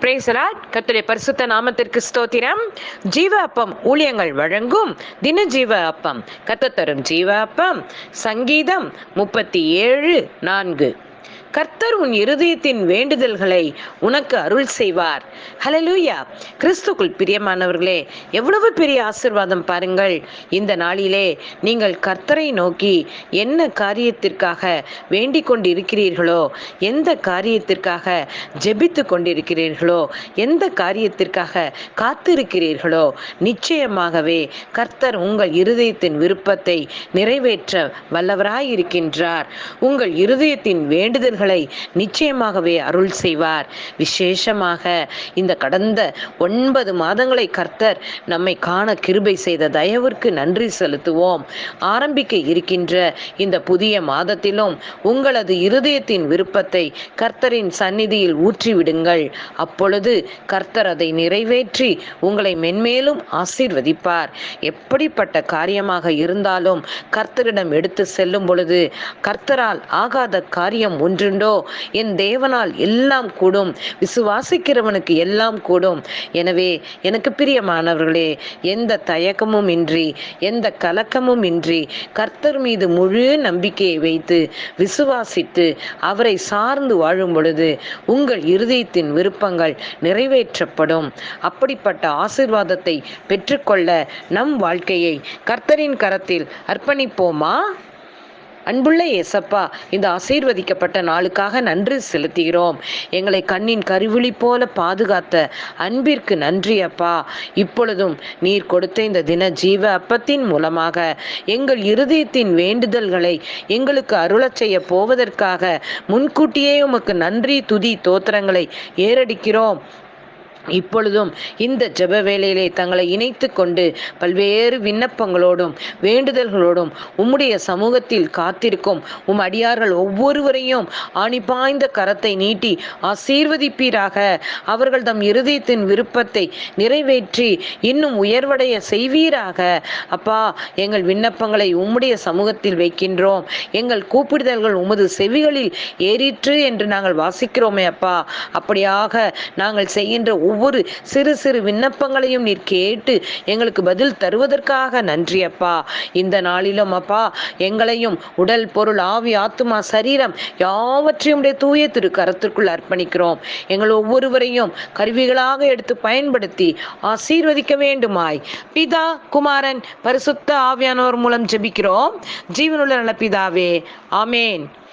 பிரேசலாட் கத்துடைய பரிசுத்த நாமத்திற்கு ஸ்தோத்திரம். ஜீவ அப்பம் ஊழியங்கள் வழங்கும் தின ஜீவ அப்பம் கத்தத்தரும் ஜீவ அப்பம் சங்கீதம் முப்பத்தி ஏழு நான்கு. கர்த்தர் உன் இருதயத்தின் வேண்டுதல்களை உனக்கு அருள் செய்வார். ஹலலூயா கிறிஸ்துக்குள் பிரியமானவர்களே எவ்வளவு பெரிய ஆசிர்வாதம் பாருங்கள். இந்த நாளிலே நீங்கள் கர்த்தரை நோக்கி என்ன காரியத்திற்காக வேண்டிக் கொண்டிருக்கிறீர்களோ எந்த காரியத்திற்காக ஜெபித்து கொண்டிருக்கிறீர்களோ எந்த காரியத்திற்காக காத்திருக்கிறீர்களோ நிச்சயமாகவே கர்த்தர் உங்கள் இருதயத்தின் விருப்பத்தை நிறைவேற்ற வல்லவராயிருக்கின்றார். உங்கள் இருதயத்தின் வேண்டுதல்கள் நிச்சயமாகவே அருள் செய்வார். விசேஷமாக இந்த கடந்த ஒன்பது மாதங்களை கர்த்தர் நம்மை காண கிருபை செய்த தயவிற்கு நன்றி செலுத்துவோம். ஆரம்பிக்க இருக்கின்ற இந்த புதிய மாதத்திலும் உங்களது இருதயத்தின் விருப்பத்தை கர்த்தரின் சந்நிதியில் ஊற்றிவிடுங்கள். அப்பொழுது கர்த்தர் அதை நிறைவேற்றி உங்களை மென்மேலும் ஆசீர்வதிப்பார். எப்படிப்பட்ட காரியமாக இருந்தாலும் கர்த்தரிடம் எடுத்து செல்லும் பொழுது கர்த்தரால் ஆகாத காரியம் ஒன்று ஒன்றுண்டோ என் தேவனால் எல்லாம் கூடும். விசுவாசிக்கிறவனுக்கு எல்லாம் கூடும். எனவே எனக்கு பிரியமானவர்களே எந்த தயக்கமும் இன்றி எந்த கலக்கமும் இன்றி கர்த்தர் மீது முழு நம்பிக்கையை வைத்து விசுவாசித்து அவரை சார்ந்து வாழும் பொழுது உங்கள் இருதயத்தின் விருப்பங்கள் நிறைவேற்றப்படும். அப்படிப்பட்ட ஆசிர்வாதத்தை பெற்றுக்கொள்ள நம் வாழ்க்கையை கர்த்தரின் கரத்தில் அர்ப்பணிப்போமா? அன்புள்ள ஏசப்பா இந்த ஆசீர்வதிக்கப்பட்ட நாளுக்காக நன்றி செலுத்துகிறோம். எங்களை கண்ணின் கருவிழி போல பாதுகாத்த அன்பிற்கு நன்றி அப்பா. இப்பொழுதும் நீர் கொடுத்த இந்த தின ஜீவ அப்பத்தின் மூலமாக எங்கள் இருதயத்தின் வேண்டுதல்களை எங்களுக்கு அருளச் செய்ய போவதற்காக முன்கூட்டியே உமக்கு நன்றி துதி தோத்திரங்களை ஏறடிக்கிறோம். இப்பொழுதும் இந்த ஜெப வேலையிலே தங்களை இணைத்து கொண்டு பல்வேறு விண்ணப்பங்களோடும் வேண்டுதல்களோடும் உம்முடைய சமூகத்தில் காத்திருக்கும் உம் அடியார்கள் ஒவ்வொருவரையும் ஆணிபாய்ந்த கரத்தை நீட்டி ஆசீர்வதிப்பீராக. அவர்கள் தம் இருதயத்தின் விருப்பத்தை நிறைவேற்றி இன்னும் உயர்வடைய செய்வீராக. அப்பா எங்கள் விண்ணப்பங்களை உம்முடைய சமூகத்தில் வைக்கின்றோம். எங்கள் கூப்பிடுதல்கள் உமது செவிகளில் ஏறிற்று என்று நாங்கள் வாசிக்கிறோமே அப்பா. அப்படியாக நாங்கள் செய்கின்ற ஒவ்வொரு சிறு சிறு விண்ணப்பங்களையும் நீர் கேட்டு எங்களுக்கு பதில் தருவதற்காக நன்றி அப்பா. இந்த நாளிலும் அப்பா எங்களையும் உடல் பொருள் ஆவி ஆத்துமா சரீரம் யாவற்றையும் உடைய தூய திரு கரத்திற்குள் அர்ப்பணிக்கிறோம். எங்கள் ஒவ்வொருவரையும் கருவிகளாக எடுத்து பயன்படுத்தி ஆசீர்வதிக்க வேண்டுமாய். பிதா குமாரன் பரிசுத்த ஆவியானவர் மூலம் ஜெபிக்கிறோம். ஜீவனுள்ள நல்ல பிதாவே ஆமேன்.